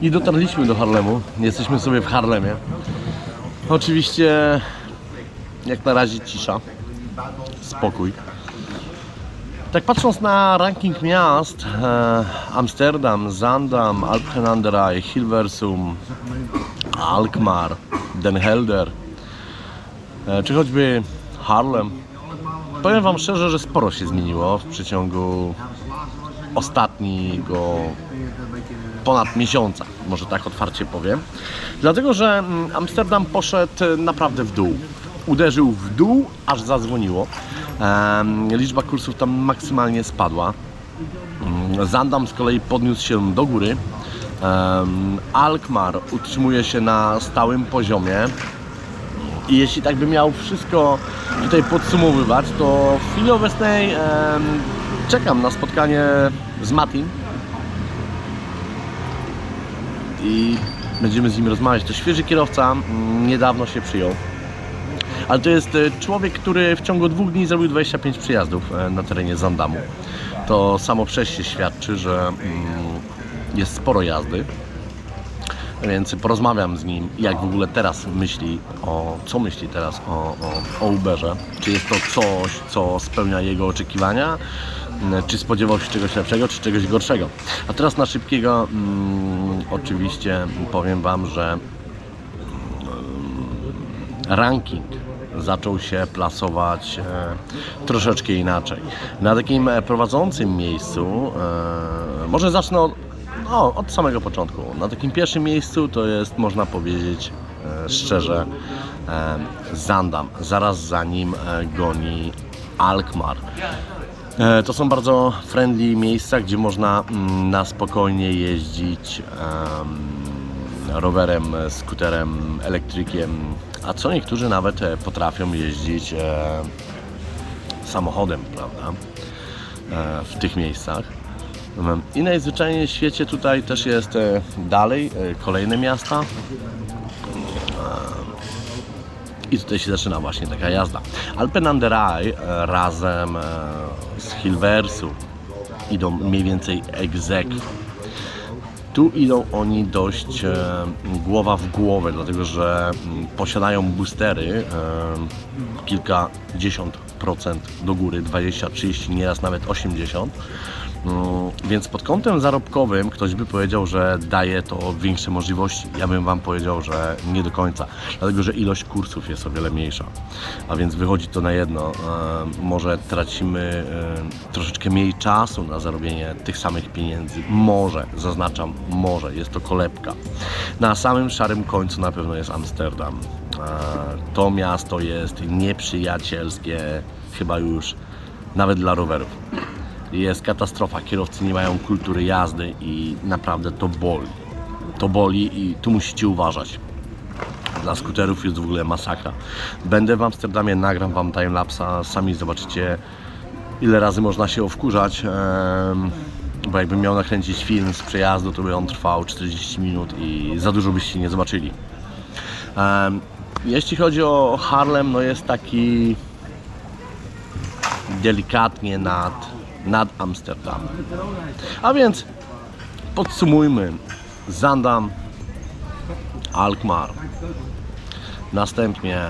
I dotarliśmy do Harlemu. Jesteśmy sobie w Harlemie. Oczywiście jak na razie cisza, spokój. Tak patrząc na ranking miast, e, Amsterdam, Zandam, Alphen aan der Rijn, Hilversum, Alkmaar, Den Helder, e, czy choćby Harlem, powiem Wam szczerze, że sporo się zmieniło w przeciągu ostatniego ponad miesiąca, może tak otwarcie powiem. Dlatego, że mm, Amsterdam poszedł e, naprawdę w dół. Uderzył w dół, aż zadzwoniło. Liczba kursów tam maksymalnie spadła. Mm, Zandam z kolei podniósł się do góry. Alkmaar utrzymuje się na stałym poziomie. I jeśli tak by miał wszystko tutaj podsumowywać, to w chwili obecnej czekam na spotkanie z Matim i będziemy z nim rozmawiać. To świeży kierowca, mm, niedawno się przyjął. Ale to jest e, człowiek, który w ciągu dwóch dni zrobił 25 przyjazdów e, na terenie Zandamu. To samo przejście świadczy, że mm, jest sporo jazdy. Więc porozmawiam z nim, jak w ogóle teraz myśli o, co myśli teraz o, o, o Uberze. Czy jest to coś, co spełnia jego oczekiwania, czy spodziewał się czegoś lepszego, czy czegoś gorszego. A teraz na szybkiego mm, oczywiście powiem Wam, że mm, ranking zaczął się plasować e, troszeczkę inaczej. Na takim e, prowadzącym miejscu, e, może zacznę od, no, od samego początku. Na takim pierwszym miejscu to jest, można powiedzieć e, szczerze, e, Zandam. Zaraz za nim e, goni Alkmaar. E, To są bardzo friendly miejsca, gdzie można mm, na spokojnie jeździć em, rowerem, skuterem, elektrykiem, a co niektórzy nawet e, potrafią jeździć e, samochodem, prawda, w tych miejscach. I najzwyczajniej w świecie tutaj też jest dalej kolejne miasta. I tutaj się zaczyna właśnie taka jazda. Alpen an der Rijn e, razem e, z Hilversu idą mniej więcej egzekw. Tu idą oni dość e, głowa w głowę, dlatego że mm, posiadają boostery kilkadziesiąt procent do góry, 20, 30, nieraz nawet 80. Mm, Więc pod kątem zarobkowym ktoś by powiedział, że daje to większe możliwości. Ja bym Wam powiedział, że nie do końca, dlatego że ilość kursów jest o wiele mniejsza. A więc wychodzi to na jedno. e, Może tracimy e, troszeczkę mniej czasu na zarobienie tych samych pieniędzy. Może, zaznaczam, może, jest to kolebka. Na samym szarym końcu na pewno jest Amsterdam. E, To miasto jest nieprzyjacielskie, chyba już nawet dla rowerów jest katastrofa. Kierowcy nie mają kultury jazdy i naprawdę to boli. To boli i tu musicie uważać. Dla skuterów jest w ogóle masakra. Będę w Amsterdamie, nagram wam timelapsa, sami zobaczycie ile razy można się wkurzać. Bo jakbym miał nakręcić film z przejazdu, to by on trwał 40 minut i za dużo byście nie zobaczyli. Jeśli chodzi o Harlem, no jest taki delikatnie nad, nad Amsterdam. A więc podsumujmy. Zandam, Alkmaar, następnie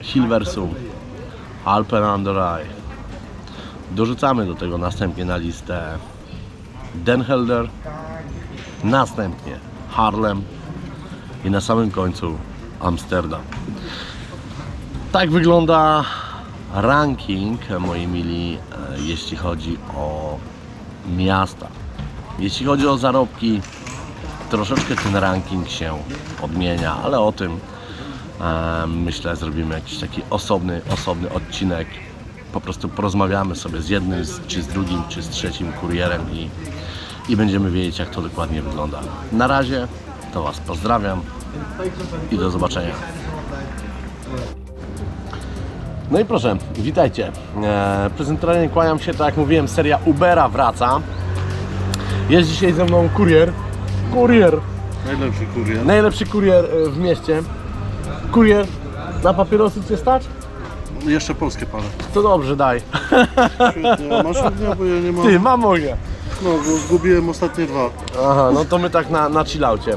Hilversum, Alpen. Dorzucamy do tego następnie na listę Den Helder, następnie Harlem i na samym końcu Amsterdam. Tak wygląda ranking, moi mili, jeśli chodzi o miasta. Jeśli chodzi o zarobki, troszeczkę ten ranking się odmienia, ale o tym e, myślę zrobimy jakiś taki osobny, osobny odcinek. Po prostu porozmawiamy sobie z jednym, z, czy z drugim, czy z trzecim kurierem i, i będziemy wiedzieć, jak to dokładnie wygląda. Na razie to Was pozdrawiam i do zobaczenia. No i proszę, witajcie. E, prezentualnie kłaniam się, tak jak mówiłem, seria Ubera wraca. Jest dzisiaj ze mną kurier. Kurier. Najlepszy kurier. Najlepszy kurier e, w mieście. Kurier. Na papierosy cię stać? Jeszcze polskie parę. To dobrze, daj. Świetnie. A masz ognia, bo ja nie mam. Ty, mam mogę. No, bo zgubiłem ostatnie dwa. Aha, no to my tak na, na chillaucie.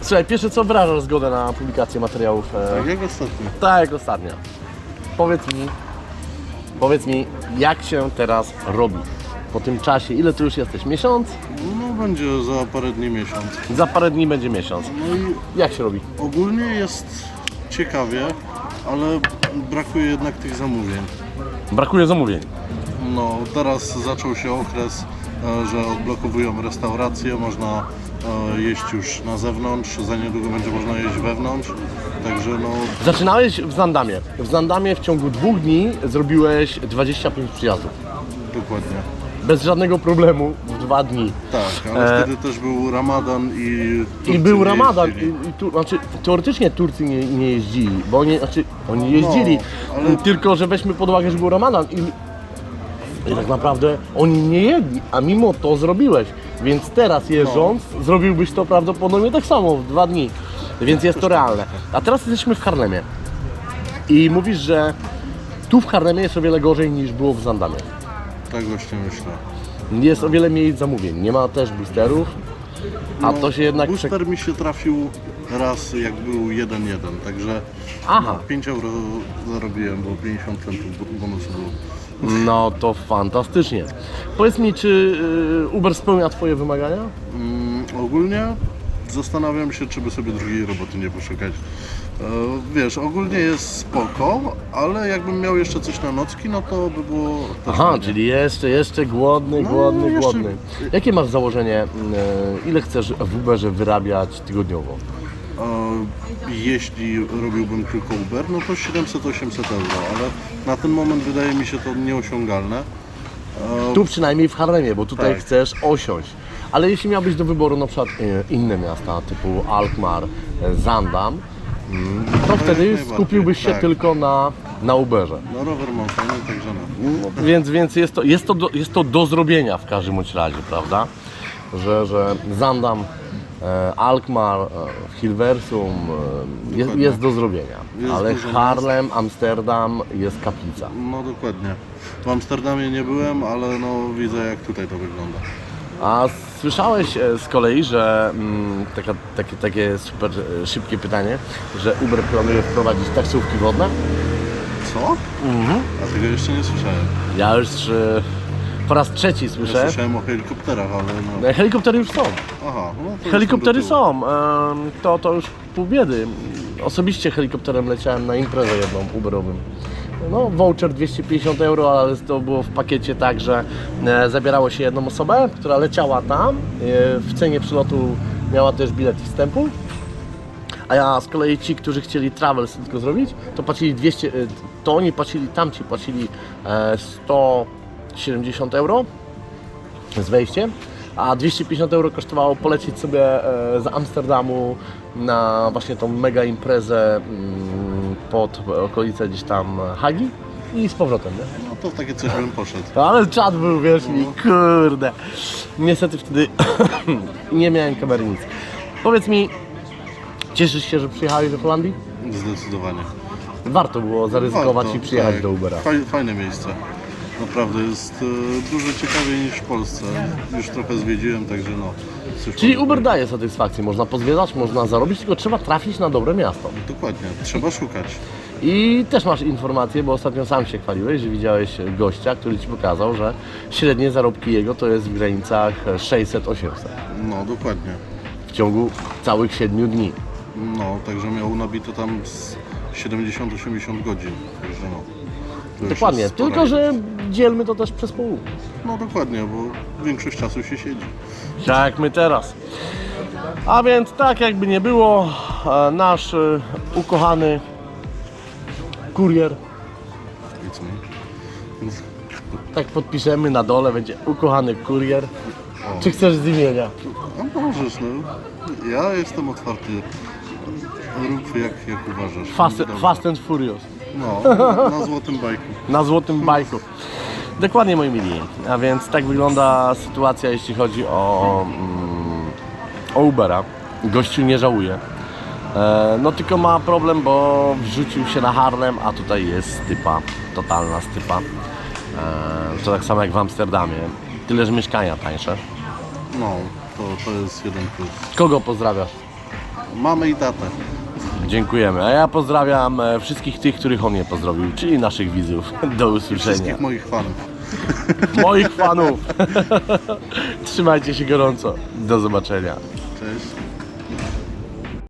Słuchaj, pierwsze co wyrażasz zgodę na publikację materiałów e, Tak jak ostatnio. Tak jak ostatnio. Powiedz mi, powiedz mi, jak się teraz robi po tym czasie? Ile tu już jesteś? Miesiąc? No będzie za parę dni miesiąc. Za parę dni będzie miesiąc. No i Jak się robi? ogólnie jest ciekawie, ale brakuje jednak tych zamówień. Brakuje zamówień. No, teraz zaczął się okres, e, że odblokowują restauracje, można jeść już na zewnątrz, za niedługo będzie można jeść wewnątrz, także no Zaczynałeś w Zandamie. W Zandamie w ciągu dwóch dni zrobiłeś 25 przyjazdów. dokładnie. Bez żadnego problemu w dwa dni. Tak, ale E, wtedy też był Ramadan i Turcy I był Ramadan. I, i tu, znaczy, teoretycznie Turcy nie, nie jeździli, bo oni, znaczy, oni jeździli, No, ale- tylko że weźmy pod uwagę, że był Ramadan i, i tak naprawdę oni nie jedli, a mimo to zrobiłeś. Więc teraz jeżdżąc, zrobiłbyś to prawdopodobnie tak samo w dwa dni. Więc jest to realne. A teraz jesteśmy w Harlemie. I mówisz, że tu w Harlemie jest o wiele gorzej niż było w Zandamie. Tak właśnie myślę. Jest o wiele mniej zamówień. Nie ma też boosterów, a No, to się jednak... Booster mi się trafił raz jak był 1-1, także Aha. 5 euro zarobiłem, bo 50 centów bonusu było. No to fantastycznie. Powiedz mi, czy y, Uber spełnia Twoje wymagania? Mm, ogólnie zastanawiam się, czy by sobie drugiej roboty nie poszukać. E, wiesz, ogólnie jest spoko, ale jakbym miał jeszcze coś na nocki, no to by było też Aha, fajnie. czyli jeszcze, jeszcze głodny, No, głodny, jeszcze- głodny. Jakie masz założenie, y, ile chcesz w Uberze wyrabiać tygodniowo? E, Jeśli robiłbym tylko Uber, no to 700-800 euro, ale na ten moment wydaje mi się to nieosiągalne. E, Tu przynajmniej w Harlemie, bo tutaj Tak. chcesz osiąść. Ale jeśli miałbyś do wyboru na przykład y, inne miasta typu Alkmaar, y, Zandam, mm, to wtedy najbardziej, skupiłbyś się tak. tylko na, na Uberze. No rower mam fajny, także no. Więc więc jest, to, jest, to do, jest to do zrobienia w każdym bądź razie, prawda? Że, że Zandam, e, Alkmaar, e, Hilversum e, jest, jest do zrobienia. Jest Ale Harlem, Amsterdam jest kaplica. No dokładnie. W Amsterdamie nie byłem, ale no widzę jak tutaj to wygląda. A słyszałeś e, z kolei, że mm, taka, takie, takie super e, szybkie pytanie, że Uber planuje wprowadzić taksówki wodne? Co? A tego jeszcze nie słyszałem. Ja już e, po raz trzeci Ja słyszę. słyszałem o helikopterach, ale no. E, Helikoptery już są. Aha, no to Helikoptery są, to, to już pół biedy. Osobiście helikopterem leciałem na imprezę jedną Uberowym. No, voucher 250 euro, ale to było w pakiecie tak, że e, zabierało się jedną osobę, która leciała tam. E, w cenie przylotu miała też bilet wstępu. A ja z kolei ci, którzy chcieli travels tylko zrobić, to płacili 200, e, to oni płacili, tamci płacili e, 170 euro z wejściem, a 250 euro kosztowało polecieć sobie e, z Amsterdamu na właśnie tą mega imprezę mm, pod okolice gdzieś tam Hagi i z powrotem, nie? No to w takie coś bym poszedł. Ale czad był, wiesz mi, kurde. Niestety wtedy nie miałem kamery nic. Powiedz mi, cieszysz się, że przyjechałeś do Holandii? Zdecydowanie. Warto było zaryzykować Warto, i przyjechać tak. do Ubera. Faj, fajne miejsce. Naprawdę jest e, dużo ciekawiej niż w Polsce. Już trochę zwiedziłem, także no. Czyli. Uber daje satysfakcję, można pozwiedzać, można zarobić, tylko trzeba trafić na dobre miasto. Dokładnie, trzeba szukać. I też masz informację, bo ostatnio sam się chwaliłeś, że widziałeś gościa, który ci pokazał, że średnie zarobki jego to jest w granicach 600-800 No dokładnie. w ciągu całych 7 dni. No, także miał nabito tam z 70-80 godzin. Także no. To już Dokładnie, jest spora tylko że dzielmy to też przez pół. No dokładnie, bo większość czasu się siedzi. Tak my teraz. A więc tak jakby nie było, e, nasz e, ukochany kurier, I co? tak podpiszemy na dole, będzie ukochany kurier. Czy chcesz z imienia? A możesz, no. Ja jestem otwarty. Rób jak, jak uważasz. Fast, Dobra. fast and Furious. No, na złotym bajku. na złotym bajku. Dokładnie moi mili. A więc tak wygląda sytuacja, jeśli chodzi o, mm, o Ubera. Gościu nie żałuje. E, no tylko ma problem, bo wrzucił się na Harlem, a tutaj jest stypa, totalna stypa. E, to tak samo jak w Amsterdamie. Tyle, że mieszkania tańsze. No, to, to jest jeden plus. Kogo pozdrawiasz? mamę i tatę. Dziękujemy. A ja pozdrawiam e, wszystkich tych, których on nie pozdrowił, czyli naszych widzów. Do usłyszenia. Wszystkich moich fanów. Moich fanów. Trzymajcie się gorąco. Do zobaczenia. Cześć.